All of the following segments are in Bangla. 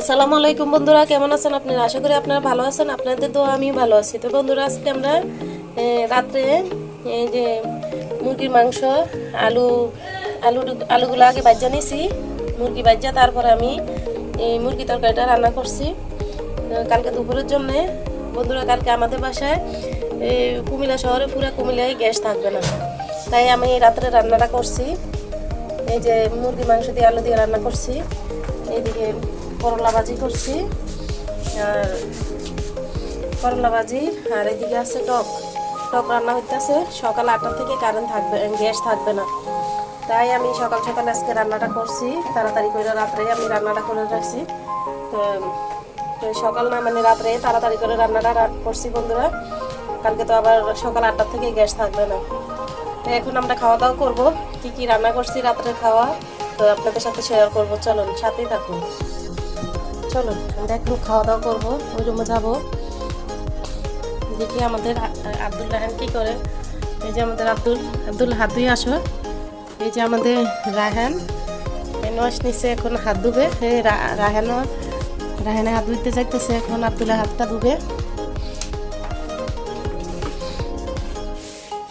আসসালামু আলাইকুম বন্ধুরা, কেমন আছেন আপনারা? আশা করি আপনারা ভালো আছেন, আপনাদের তো আমি ভালো আছি। তো বন্ধুরা, আজকে আমরা রাত্রে এই যে মুরগির মাংস, আলু আলু আলুগুলো আগে বাজ্যা নিয়েছি মুরগি বাজ্যা তারপরে আমি এই মুরগি তরকারিটা রান্না করছি। কালকে দুপুরের জন্যে। বন্ধুরা, কালকে আমাদের বাসায় এই কুমিল্লা শহরে পুরো কুমিল্লায় গ্যাস থাকবে না। তাই আমি রাত্রে রান্নাটা করছি। এই যে মুরগি মাংস দিয়ে, আলু দিয়ে রান্না করছি। এইদিকে করলা ভাজি করছি। আর করলা ভাজি আর এদিকে আছে টক। টক রান্না হইতেছে, সকাল আটটা থেকে কারেন্ট থাকবে গ্যাস থাকবে না। তাই আমি সকাল সকাল আজকে রান্নাটা করছি, তাড়াতাড়ি করে রাত্রে আমি রান্নাটা করে রাখছি। তো সকাল না মানে রাত্রে তাড়াতাড়ি করে রান্নাটা করছি বন্ধুরা। কালকে তো আবার সকাল আটটা থেকে গ্যাস থাকবে না। তো এখন আমরা খাওয়া দাওয়া করব, কি কি রান্না করছি রাত্রে খাওয়া, তো আপনাদের সাথে শেয়ার করব। চলুন, সাথেই থাকুন। চলুন আমরা এখন খাওয়া দাওয়া করব, ওই রুমে যাব। দেখি আমাদের আব্দুল রাহান কি করে। এই যে আমাদের আব্দুল আব্দুল হাত ধুয়ে আসো। এই যে আমাদের রাহান নস নিচে এখন হাত ধুবে। এই রা- রাহানও, রাহানে হাত ধুইতে যাইতেছে, এখন আব্দুলের হাতটা ধুবে।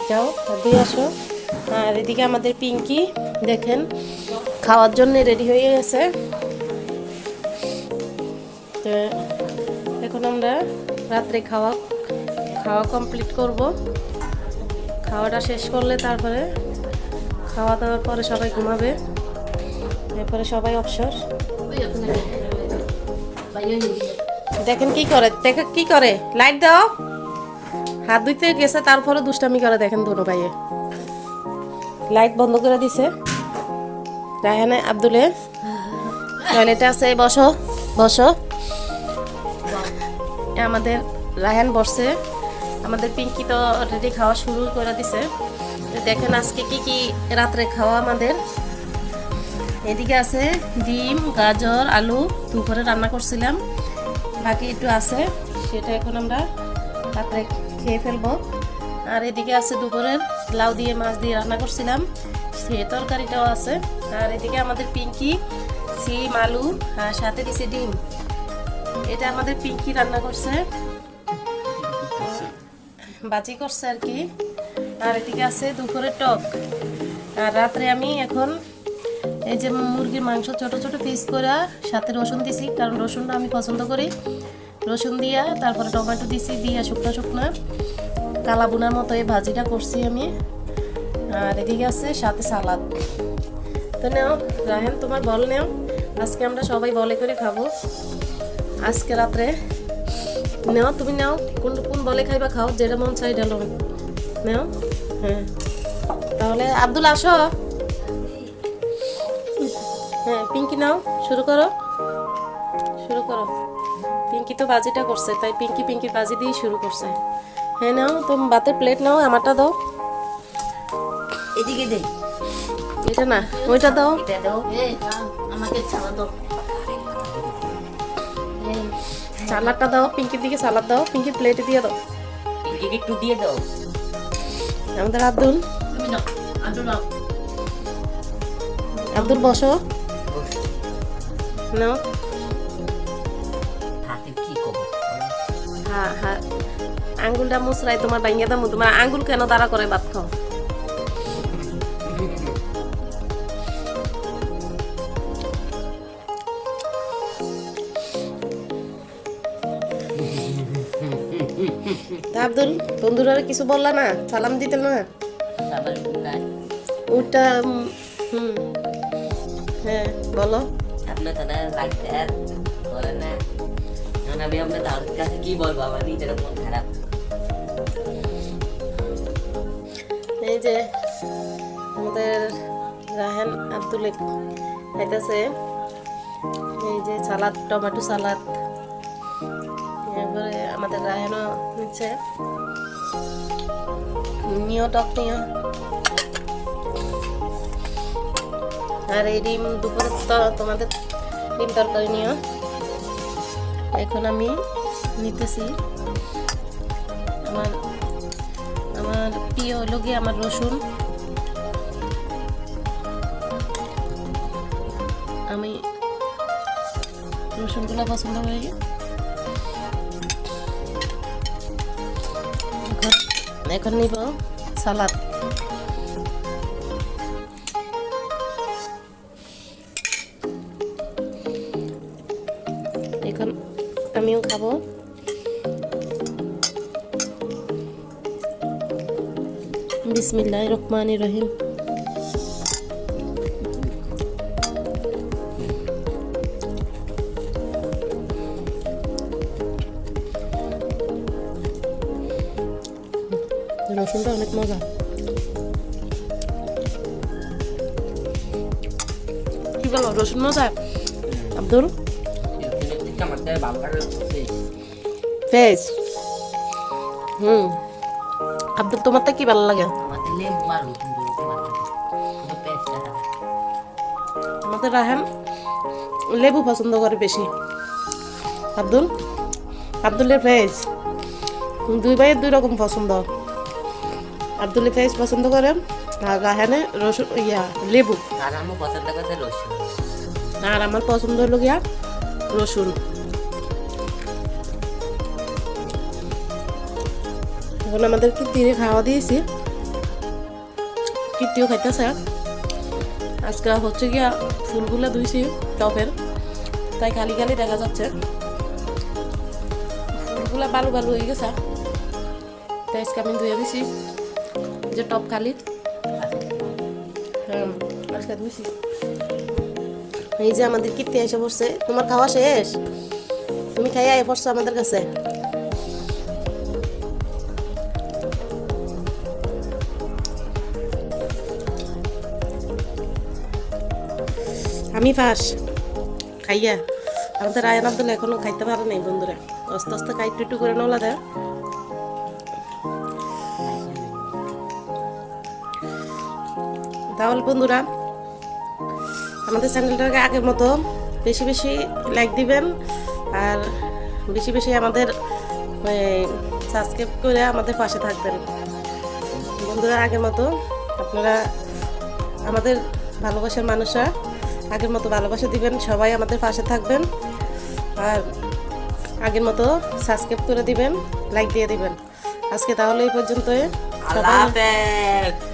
যাও, হাত ধুয়ে আসো। আর এদিকে আমাদের পিঙ্কি, দেখেন, খাওয়ার জন্য রেডি হয়ে গেছে। এখন আমরা রাত্রে খাওয়া খাওয়া কমপ্লিট করব। খাওয়াটা শেষ করলে তারপরে খাওয়া দাওয়ার পরে সবাই ঘুমাবে। এরপরে সবাই অবসর। দেখেন কি করে দেখে কি করে। লাইট দাও। হাত ধুইতে গেছে, তারপরে দুষ্টামি করে দেখেন দুটো ভাইয়ে। লাইট বন্ধ করে দিছে। রায়হানে আব্দুলে টয়লেটে আছে, বসো বসো। আমাদের রায়হান বসছে। আমাদের পিঙ্কি তো অলরেডি খাওয়া শুরু করে দিছে। দেখেন আজকে কি কি রাত্রে খাওয়া আমাদের। এদিকে আছে ডিম, গাজর, আলু, দুপুরে রান্না করছিলাম। বাকি একটু আছে, সেটা এখন আমরা রাত্রে খেয়ে ফেলব। আর এদিকে আছে দুপুরের লাউ দিয়ে, মাছ দিয়ে রান্না করছিলাম। সে তরকারিটাও আছে। আর এদিকে আমাদের পিঙ্কি, সিম, আলু, আর সাথে দিছে ডিম। এটা আমাদের পিঙ্কি রান্না করছে। বাজি করছে আর কি। আর এদিকে আছে দুপুরের টক। আর রাত্রে আমি এখন এই যে মুরগির মাংস ছোট ছোট পিস করে সাথে রসুন দিছি, কারণ রসুনটা আমি পছন্দ করি। রসুন দিয়া তারপরে টমেটো দিছি, দিয়া শুকনো শুকনো। কালা বুনার মতো এই ভাজিটা করছি আমি। আর এদিকে আছে সাথে সালাদ। তো নেও, রাহেন, তোমার বল নেও। আজকে আমরা সবাই বলে করে খাব। আজকে রাত্রে নেও তুমি নাও কোন কোন বলে খাইবা খাও যেটা মন চাই ডালো নেও? হ্যাঁ। তাহলে আব্দুল আসো। হ্যাঁ পিঙ্কি নাও শুরু করো। শুরু করো। পিঙ্কি তো বাজিটা করছে তাই পিঙ্কি পিঙ্কি বাজি দিয়ে শুরু করছে। হ্যাঁ নাও তুমি ভাতের প্লেট নাও আমারটা দাও। এদিকে দে। এটা না ওইটা দাও। এটা দাও আমাকে ছাড়া দাও। সালাদটা দাও পিঙ্কির দিকে সালাদ দাও পিঙ্কির প্লেটে দিয়ে দাও। এদিকে একটু দিয়ে দাও। আমাদের আব্দুল। আব্দুল বসো। নাও। হ্যাঁ হ্যাঁ আঙ্গুলটা মুসরাই তোমার ভাঙিয়ে দামু। তোমার আঙ্গুল কেন দাঁড়া করে ভাত খাও? আব্দুল বন্ধুরা কিছু বললা না? সালাম দিতে না? ওটা হুম। হ্যাঁ বলো। তারা না। আমি আপনার তার কাছে কি বলব? আমার নিজের মন খারাপ। এই যে আমাদের রাহান আব্দুল খাইতেছে এই যে সালাদ টমেটো সালাদ। আমাদের রাহানও নিচ্ছে নিও টক নিও আর এই ডিম দুপুরে তোমাদের ডিম তরকারি নিও। এখন আমি নিতেছি আমার আমার প্রিয় হলো গিয়ে আমার রসুন। আমি রসুনগুলো পছন্দ হয়ে গেছে এখন নিব সালাদ এখন আমিও খাব বিসমিল্লাহ রহমান রহিম মজা। কি বলো রসুন মজা? আব্দুল ফেস হুম। আব্দুল, তোমারটা কি ভালো লাগে? আমাদের রাহান লেবু পছন্দ করে বেশি। আব্দুল? আব্দুলের ফেস দুই ভাইয়ের দুই রকম পছন্দ। আব্দুলের ফেস পছন্দ করে আর রাহানে রসুন ইয়া লেবু। আর আমার পছন্দ করছে রসুন। আর আমার পছন্দ হলো গিয়া রসুন। এখন আমাদের কীর্তিরে খাওয়া দিয়েছি। কীর্তিও খাইতেছে। আজকে হচ্ছে গিয়া ফুলগুলো ধুইছি টপের তাই খালি খালি দেখা যাচ্ছে। ফুলগুলা বালু বালু হয়ে গেছে। তাই আজকে আমি ধুয়ে দিছি। যে টপ খালি। হ্যাঁ এই যে আমাদের কীর্তি এসে পড়ছে। তোমার খাওয়া শেষ? তুমি খাইয়া এ পড়ছো আমাদের কাছে? আমি ফাঁস। খাইয়া। আমাদের আয়ন আব্দুল এখনও খাইতে পারে নাই বন্ধুরা। আস্তে আস্তে খাইটু একটু করে নোলা দেয়। তাহলে বন্ধুরা, আমাদের চ্যানেলটাকে আগের মতো বেশি বেশি লাইক দিবেন আর বেশি বেশি আমাদের সাবস্ক্রাইব করে আমাদের পাশে থাকবেন। বন্ধুরা, আগের মতো আপনারা আমাদের ভালোবাসার মানুষরা আগের মতো ভালোবাসা দিবেন, সবাই আমাদের পাশে থাকবেন আর আগের মতো সাবস্ক্রাইব করে দিবেন লাইক দিয়ে দিবেন। আজকে তাহলে এই পর্যন্ত আল্লাহ